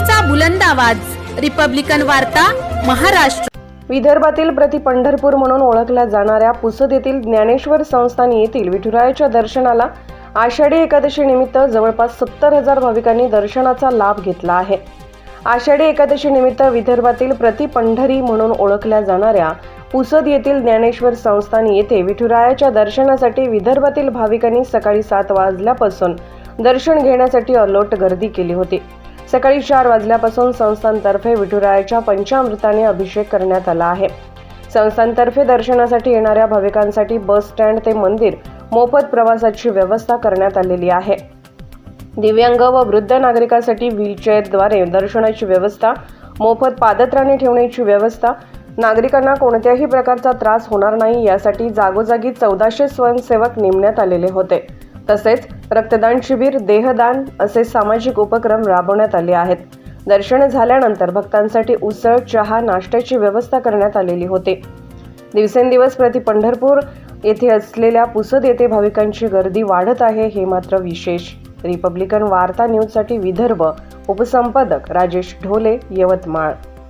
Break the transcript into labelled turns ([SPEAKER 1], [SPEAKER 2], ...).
[SPEAKER 1] लोकशाहीचा बुलंद आवाज. रिपब्लिकन वार्ता महाराष्ट्र.
[SPEAKER 2] विदर्भातील प्रति पंढरपूर म्हणून ओळखल्या जाणाऱ्या पुसद येथील ज्ञानेश्वर संस्थान येथील विठुरायाच्या दर्शनाला आषाढी एकादशी निमित्त जवळपास सत्तर हजार भाविकांनी दर्शनाचा लाभ घेतला आहे. आषाढी एकादशी निमित्त विदर्भातील प्रति पंढरी म्हणून ओळखल्या जाणाऱ्या पुसद येथील ज्ञानेश्वर संस्थान येथे विठुरायाच्या दर्शनासाठी विदर्भातील भाविकांनी सकाळी सात वाजल्यापासून दर्शन घेण्यासाठी अलोट गर्दी केली होती. सकाळी चार वाजल्यापासून संस्थांतर्फे विठुरायाच्या पंचामृताने अभिषेक करण्यात आला आहे. संस्थांतर्फे दर्शनासाठी येणाऱ्या भाविकांसाठी बस स्टँड ते मंदिर मोफत प्रवासाची व्यवस्था करण्यात आलेली आहे. दिव्यांग व वृद्ध नागरिकांसाठी व्हीलचेअरद्वारे दर्शनाची व्यवस्था मोफत पादत्राणे ठेवण्याची व्यवस्था नागरिकांना कोणत्याही प्रकारचा त्रास होणार नाही यासाठी जागोजागी चौदाशे स्वयंसेवक नेमण्यात आलेले होते. तसेच रक्तदान शिबिर देहदान असे सामाजिक उपक्रम राबवण्यात आले आहेत. दर्शन झाल्यानंतर भक्तांसाठी उसळ चहा नाश्त्याची व्यवस्था करण्यात आलेली होती. दिवसेंदिवस प्रति पंढरपूर येथे असलेल्या पुसद येथे भाविकांची गर्दी वाढत आहे हे मात्र विशेष. रिपब्लिकन वार्ता न्यूजसाठी विदर्भ उपसंपादक राजेश ढोले यवतमाळ.